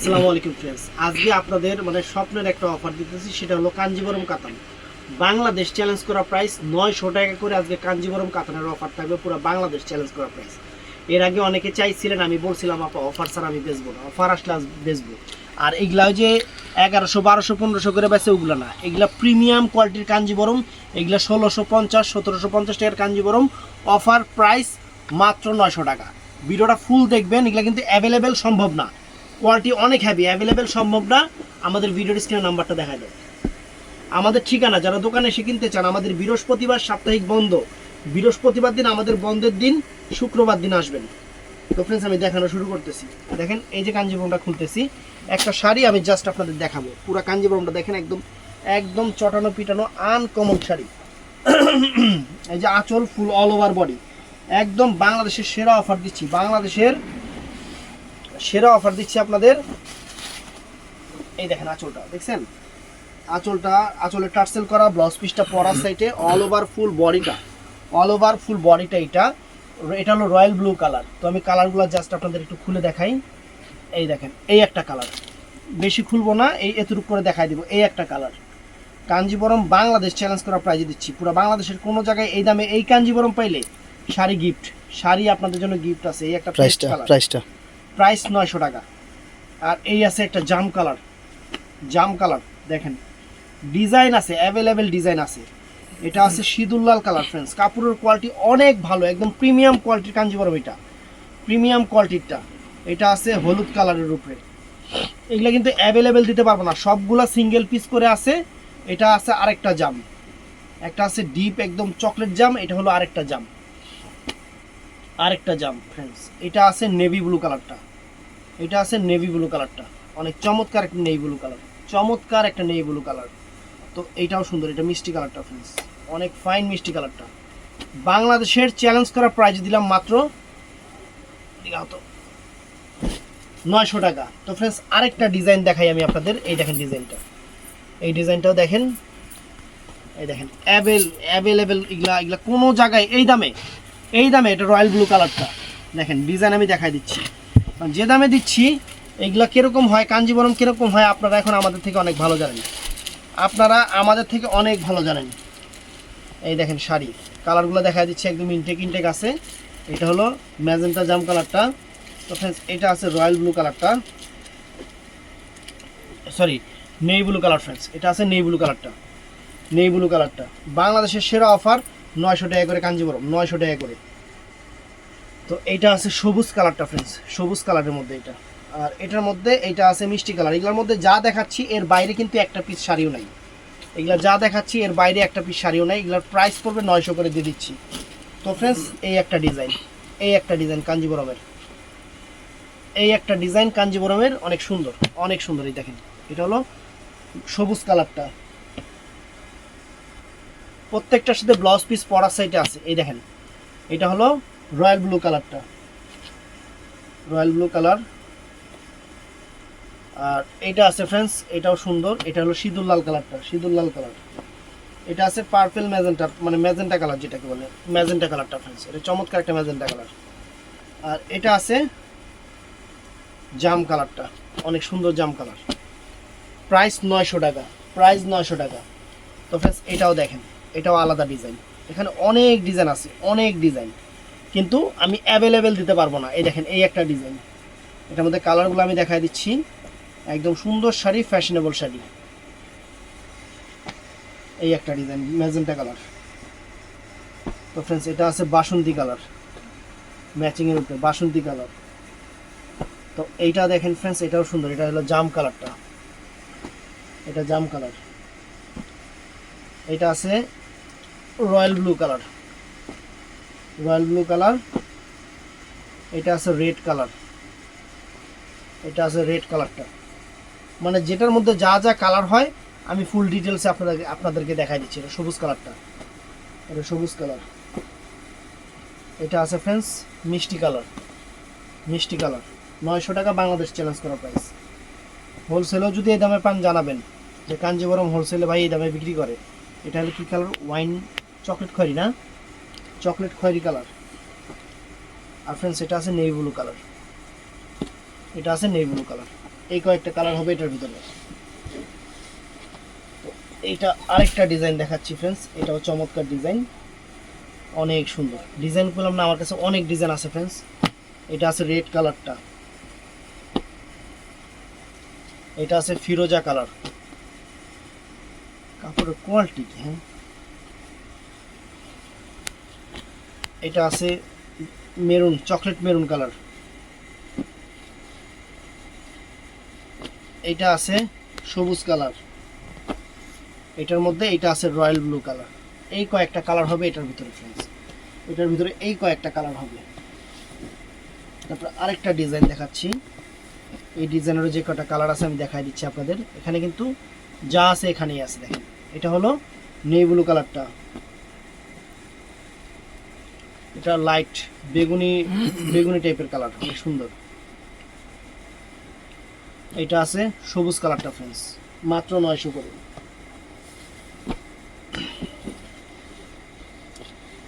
আসসালামু আলাইকুম ফ্রেন্ডস আজকে আপনাদের মানে স্বপ্নের একটা অফার দিতেছি, সেটা হলো কাঞ্জিবরম কাতান। বাংলাদেশ চ্যালেঞ্জ করা প্রাইস নয়শো টাকা করে আজকে কাঞ্জিবরম কাতানের অফার থাকবে, পুরো বাংলাদেশ চ্যালেঞ্জ করা প্রাইস এর আগে অনেকে চাইছিলেন, আমি বলছিলাম, আপা অফার ছাড়া আমি বেচবো না অফার আসলে বেচবো। আর এগুলা যে এগারোশো, বারোশো, পনেরোশো করে বেচে ওগুলো না। এগুলা প্রিমিয়াম কোয়ালিটির কাঞ্জিবরম, এগুলা ষোলোশো পঞ্চাশ, সতেরোশো পঞ্চাশ টাকার কাঞ্জিবরম অফার প্রাইস মাত্র নয়শো টাকা। ভিডিওটা ফুল দেখবেন, এগুলা কিন্তু অ্যাভেলেবেল সম্ভব না। কোয়ালিটি অনেক হ্যাভি অ্যাভেলেবেল সম্ভব না। আমাদের ভিডিওর স্ক্রিনে নাম্বারটা দেখা দেয় আমাদের ঠিকানা, যারা দোকানে এসে কিনতে চান, আমাদের বৃহস্পতিবার সাপ্তাহিক বন্ধ। বৃহস্পতিবার দিন আমাদের বন্ধের দিন, শুক্রবার দিন আসবেন। তো ফ্রেন্ডস আমি দেখানো শুরু করতেছি। দেখেন, এই যে কাঞ্জিবরমটা খুলতেছি। একটা শাড়ি আমি জাস্ট আপনাদের দেখাবো। পুরো কাঞ্জিবরমটা দেখেন, একদম একদম চটানো, পিটানো আনকমন শাড়ি। এই যে আঁচল ফুল অল ওভার বডি একদম বাংলাদেশের সেরা অফার দিচ্ছি। বাংলাদেশের সেরা অফার দিচ্ছি আপনাদের। এই দেখেন আঁচলটা দেখছেন? আঁচলটা আঁচলের টার্সেল করা ব্লাউজ পিসটা পরার সাইডে অল ওভার ফুল বডিটা অল ওভার ফুল বডিটা এটা। এটা হলো রয়্যাল ব্লু কালার তো আমি কালারগুলো জাস্ট আপনাদের একটু খুলে দেখাই। এই দেখেন এই একটা কালার বেশি খুলবো না এই এতটুকু করে দেখাই দিব। এই একটা কালার কাঞ্জিবরম বাংলাদেশ চ্যালেঞ্জ করা প্রাইজে দিচ্ছি। পুরো বাংলাদেশের কোনো জায়গায় এই দামে এই কাঞ্জিবরম পাইলে শাড়ি গিফট শাড়ি আপনাদের জন্য গিফট আছে। এই একটা প্রাইসটা প্রাইসটা প্রাইস নয়শো টাকা। আর এই আছে একটা জাম কালার। জাম কালার, দেখেন। ডিজাইন আছে অ্যাভেলেবেল ডিজাইন আছে। এটা আছে সিদুল্লাল কালার ফ্রেন্ডস কাপড়ের কোয়ালিটি অনেক ভালো, একদম প্রিমিয়াম কোয়ালিটির কাঞ্জিবরম এটা। প্রিমিয়াম কোয়ালিটিরটা এটা আছে হলুদ কালারের উপরে। এগুলো কিন্তু অ্যাভেলেবেল দিতে পারব না। সবগুলা সিঙ্গেল পিস করে আছে। এটা আছে আরেকটা জাম। একটা আছে ডিপ একদম চকলেট জাম। এটা হলো আরেকটা জাম। আরেকটা জাম ফ্রেন্ডস এটা আছে নেভি ব্লু কালারটা। এটা আছে নেভি ব্লু কালারটা অনেক চমৎকার একটা নেভি ব্লু কালার চমৎকার একটা নেভি ব্লু কালার তো এইটাও সুন্দর, এটা মিষ্টি কালারটা ফ্রেন্ডস অনেক ফাইন মিষ্টি কালারটা বাংলাদেশের চ্যালেঞ্জ করা প্রাইজ দিলাম মাত্র দেখাও তো নয়শো টাকা। তো ফ্রেন্ডস আরেকটা ডিজাইন দেখাই আমি আপনাদের। এই দেখেন ডিজাইনটা এই ডিজাইনটাও দেখেন। এই দেখেন অ্যাভেল অ্যাভেলেবেল এগুলা এগুলা কোনো জায়গায় এই দামে এই দামে এটা রয়্যাল ব্লু কালারটা দেখেন ডিজাইন আমি দেখাই দিচ্ছি। যে দামে দিচ্ছি, এগুলা কীরকম হয়, কাঞ্জিবরম কীরকম হয়, আপনারা এখন আমাদের থেকে অনেক ভালো জানেন। আপনারা আমাদের থেকে অনেক ভালো জানেন। এই দেখেন শাড়ি। কালারগুলো দেখা দিচ্ছি একদম ইনটেক ইনটেক আছে। এটা হলো ম্যাজেন্টা জাম কালারটা। তো ফ্রেন্ডস এটা আছে রয়্যাল ব্লু কালারটা। সরি নেই ব্লু কালার ফ্রেন্ডস এটা আছে নেই ব্লু কালারটা। নেই ব্লু কালারটা। বাংলাদেশের সেরা অফার নয়শো টাকা করে কাঞ্জিবরম, নয়শো টাকা করে। তো এইটা আছে সবুজ কালারটা ফ্রেন্ডস সবুজ কালারের মধ্যে এটা। আর এটার মধ্যে এইটা আছে মিষ্টি কালার। এগুলোর মধ্যে যা দেখাচ্ছি, এর বাইরে কিন্তু একটা পিস শাড়িও নাই। এগুলা যা দেখাচ্ছি, এর বাইরে একটা পিস শাড়িও নাই। এগুলোর প্রাইস পড়বে নয়শো করে দিয়ে দিচ্ছি। তো ফ্রেন্ডস এই একটা ডিজাইন এই একটা ডিজাইন কাঞ্জিবরমের। এই একটা ডিজাইন কাঞ্জিবরমের অনেক সুন্দর অনেক সুন্দর এই দেখেন। এটা হলো সবুজ কালারটা। প্রত্যেকটার সাথে ব্লাউজ পিস পরার সাইডে আছে, এই দেখেন। এটা হলো রয়্যাল ব্লু কালারটা। Royal blue colour. আর এটা আছে ফ্রেন্ডস এটাও সুন্দর। এটা হলো সিঁদুর লাল কালারটা, সিঁদুর লাল কালার। এটা আছে পার্পেল ম্যাজেন্টা মানে ম্যাজেন্টা কালার যেটাকে বলে। ম্যাজেন্টা কালারটা ফ্রেন্ডস এটা চমৎকার একটা ম্যাজেন্টা কালার। আর এটা আছে জাম কালারটা, অনেক সুন্দর জাম কালার। প্রাইস নয়শো টাকা প্রাইস নয়শো টাকা। তো ফ্রেন্ডস এটাও দেখেন, এটাও আলাদা ডিজাইন এখানে অনেক ডিজাইন আছে, অনেক ডিজাইন কিন্তু আমি অ্যাভেলেবেল দিতে পারব না। এই দেখেন, এই একটা ডিজাইন এটার মধ্যে কালারগুলো আমি দেখাই দিচ্ছি। একদম সুন্দর শাড়ি ফ্যাশনেবল শাড়ি। এই একটা ডিজাইন ম্যাজেন্টা কালার তো ফ্রেন্ডস এটা আছে বাসন্তী কালার ম্যাচিংয়ের উপরে, বাসন্তী কালার তো এইটা দেখেন ফ্রেন্ডস এটাও সুন্দর। এটা হলো জাম কালারটা এটা জাম কালার এটা আছে royal blue colour royal blue colour. এটা আছে রেড কালার। এটা আছে রেড কালারটা। মানে যেটার মধ্যে যা যা কালার হয়, আমি ফুল ডিটেলসে আপনাদেরকে আপনাদেরকে দেখাই দিচ্ছি। এটা সবুজ কালারটা। এটা সবুজ কালার। এটা আছে ফ্রেন্ডস মিষ্টি কালার। মিষ্টি কালার। নয়শো টাকা বাংলাদেশ চ্যালেঞ্জ করা প্রাইস হোলসেলেও যদি এই দামে পান, জানাবেন যে কাঞ্জিবরম হোলসেলে ভাই এই দামে বিক্রি করে। এটা হলো কী কালার? ওয়াইন চকলেট খরি না? চকলেট খয়েরি কালার। আর ফ্রেন্ডস এটা আছে নেই ব্লু কালার। এটা আছে নেই ব্লু কালার। এই কয়েকটা কালার হবে এটার ভিতরে। এইটা আরেকটা ডিজাইন দেখাচ্ছি ফ্রেন্ডস এটাও চমৎকার ডিজাইন অনেক সুন্দর। ডিজাইন করলাম না আমার কাছে অনেক ডিজাইন আছে ফ্রেন্ডস এটা আছে রেড কালারটা। এটা আছে ফিরোজা কালার। কাপড়ের কোয়ালিটি হ্যাঁ? এটা আছে মেরুন, চকলেট মেরুন কালার। এটা আছে সবুজ কালার। এটার মধ্যে এটা আছে রয়্যাল ব্লু কালার। এই কয়েকটা কালার হবে এটার ভিতরে ফ্রেন্ডস এটার ভিতরে এই কয়েকটা কালার হবে। তারপর আরেকটা ডিজাইন দেখাচ্ছি। এই ডিজাইনেরও যে কটা কালার আছে আমি দেখাই দিচ্ছি আপনাদের। এখানে কিন্তু যা আছে এখানেই আছে, দেখেন। এটা হলো নেই ব্লু কালারটা। এটা লাইট বেগুনি বেগুনি টাইপের কালার অনেক সুন্দর। এটা আছে সবুজ কালারটা ফ্রেন্ডস মাত্র নয়শো করে।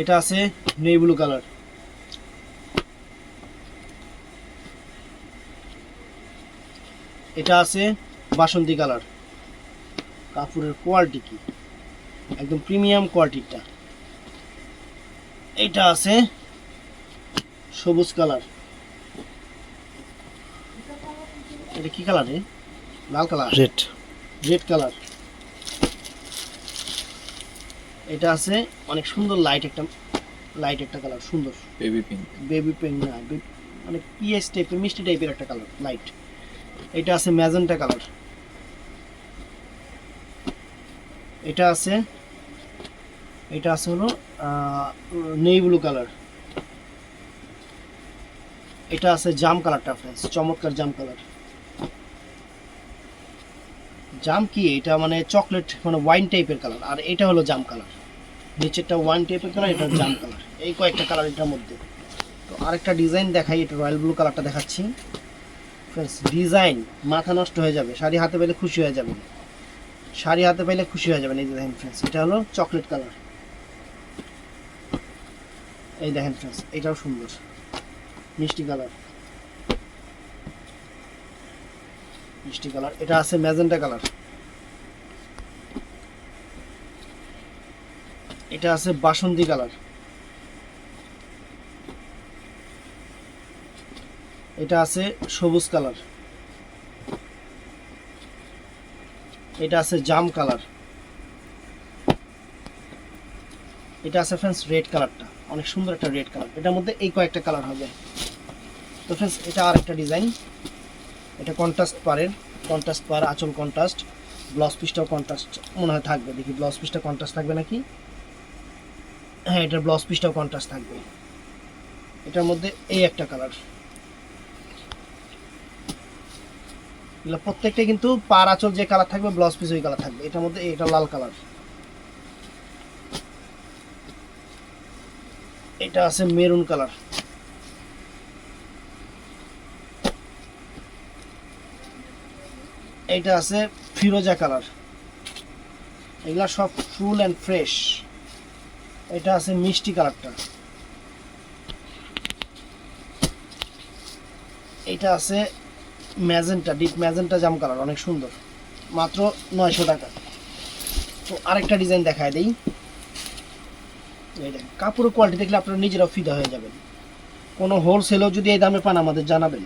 এটা আছে নেই ব্লু কালার এটা আছে বাসন্তী কালার কাপড়ের কোয়ালিটি কি? একদম প্রিমিয়াম কোয়ালিটিটা এটা আছে সবুজ কালার। এটা কি কালার রে? লাল কালার? Red red colour. এটা আছে অনেক সুন্দর লাইট একটা লাইট একটা কালার সুন্দর। বেবি পিঙ্ক বেবি পিঙ্ক না মানে পিএস টাইপের মিষ্টি টাইপের একটা কালার লাইট এটা আছে ম্যাজেন্টা কালার। এটা আছে এটা আছে হলো নেই ব্লু কালার এটা আছে জাম কালারটা ফ্রেন্ডস চমৎকার জাম কালার জাম কি? এটা মানে চকলেট মানে ওয়াইন টাইপের কালার আর এটা হলো জাম কালার নিচেরটা ওয়াইন টাইপের কালার এটা জাম কালার এই কয়েকটা কালার এটার মধ্যে। তো আরেকটা ডিজাইন দেখাই, এটা রয়্যাল ব্লু কালারটা দেখাচ্ছি। ফ্রেন্ডস ডিজাইন মাথা নষ্ট হয়ে যাবে, শাড়ি হাতে পেলে খুশি হয়ে যাবেন। শাড়ি হাতে পেলে খুশি হয়ে যাবেন, এই যে দেখেন ফ্রেন্ডস এটা হলো চকলেট কালার এই দেখেন ফ্রেন্ডস এটাও সুন্দর। মিষ্টি কালার। মিষ্টি কালার। এটা আছে ম্যাজেন্টা কালার। এটা আছে বাসন্তী কালার। এটা আছে সবুজ কালার। এটা আছে জাম কালার। এটা আছে ফ্রেন্ডস রেড কালারটা। অনেক সুন্দর একটা রেড কালার এটার মধ্যে এই কয়েকটা কালার হবে। তো ফ্রেন্ডস এটা আর একটা ডিজাইন এটা কন্ট্রাস্ট পারের কন্ট্রাস্ট পার আঁচল কন্ট্রাস্ট ব্লাউজ পিসটাও কন্ট্রাস্ট মনে হয় থাকবে। দেখি ব্লাউজ পিসটা কন্ট্রাস্ট থাকবে নাকি? হ্যাঁ এটার ব্লাউজ পিসটাও কন্ট্রাস্ট থাকবে। এটার মধ্যে এই একটা কালার প্রত্যেকটা কিন্তু পার আঁচল যে কালার থাকবে ব্লাউজ পিস ওই কালার থাকবে। এটার মধ্যে এটা লাল কালার এটা আছে মেরুন কালার। এটা আছে ফিরোজা কালার। এগুলা সব ফুল অ্যান্ড ফ্রেশ। এটা আছে মিষ্টি কালারটা। এটা আছে ম্যাজেন্টা, ডিপ ম্যাজেন্টা জাম কালার, অনেক সুন্দর। মাত্র নয়শো টাকা। তো আরেকটা ডিজাইন দেখায় দেই। কাপড়ের কোয়ালিটি দেখলে আপনারা নিজেরাও ফিদা হয়ে যাবেন কোনো হোলসেলেও যদি এই দামে পান, আমাদের জানাবেন।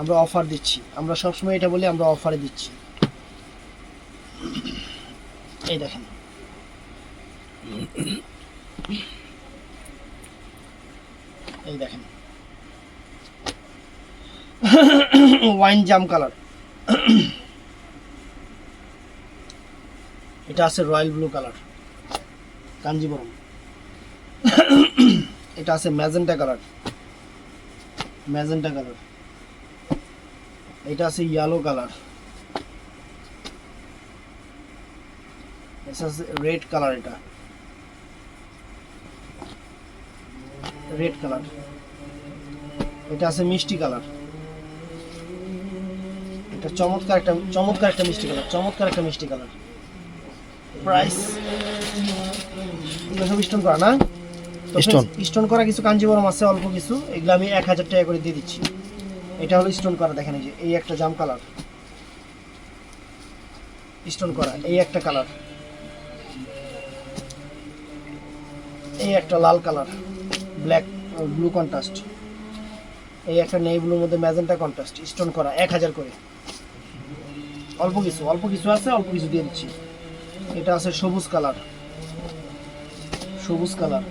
আমরা অফার দিচ্ছি। আমরা সবসময় এটা বলি, আমরা অফারে দিচ্ছি। এই দেখেন। এই দেখেন। ওয়াইন জাম কালার এটা আছে রয়্যাল ব্লু কালার, কাঞ্জিবরম। এটা আছে ম্যাজেন্টা কালার। Magenta colour. এটা আছে ইয়েলো কালার। এটা আছে রেড কালার এটা। Red colour. এটা আছে মিষ্টি কালার। এটা চমৎকার একটা চমৎকার একটা মিষ্টি কালার, চমৎকার একটা মিষ্টি কালার। প্রাইস না? Stone. স্টোন। করা কিছু কাঞ্জিবরম আছে অল্প কিছু। এগুলো আমি এক হাজার টাকা করে দিয়ে দিচ্ছি। এটা হলো স্টোন করা দেখেন এই যে এই একটা জাম কালার। স্টোন করা এই একটা কালার। এই একটা লাল কালার ব্ল্যাক ব্লু কন্ট্রাস্ট। এই একটা নেই ব্লুর মধ্যে ম্যাজেন্টা কন্ট্রাস্ট স্টোন করা এক হাজার করে। অল্প কিছু অল্প কিছু আছে অল্প কিছু দিয়ে দিচ্ছি। এটা আছে সবুজ কালার। সবুজ কালার।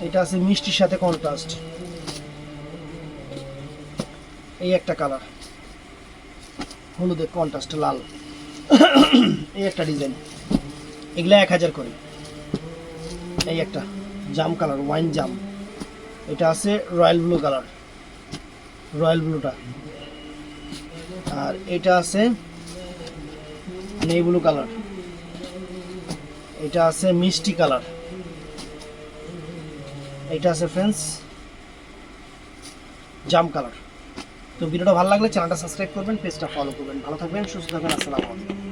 এটা আছে মিষ্টির সাথে কন্ট্রাস্ট। এই একটা কালার। হলুদে কন্ট্রাস্ট, লাল। এই একটা ডিজাইন। এগুলা এক হাজার করে। এই একটা জাম কালার, ওয়াইন জাম। এটা আছে রয়্যাল ব্লু কালার, রয়্যাল ব্লুটা। আর এটা আছে নেই ব্লু কালার। এটা আছে মিষ্টি কালার। এটা আছে ফ্রেন্ডস জাম কালার তো ভিডিওটা ভালো লাগলে চ্যানেলটা সাবস্ক্রাইব করবেন পেজটা ফলো করবেন। ভালো থাকবেন, সুস্থ থাকবেন, আসসালামু আলাইকুম।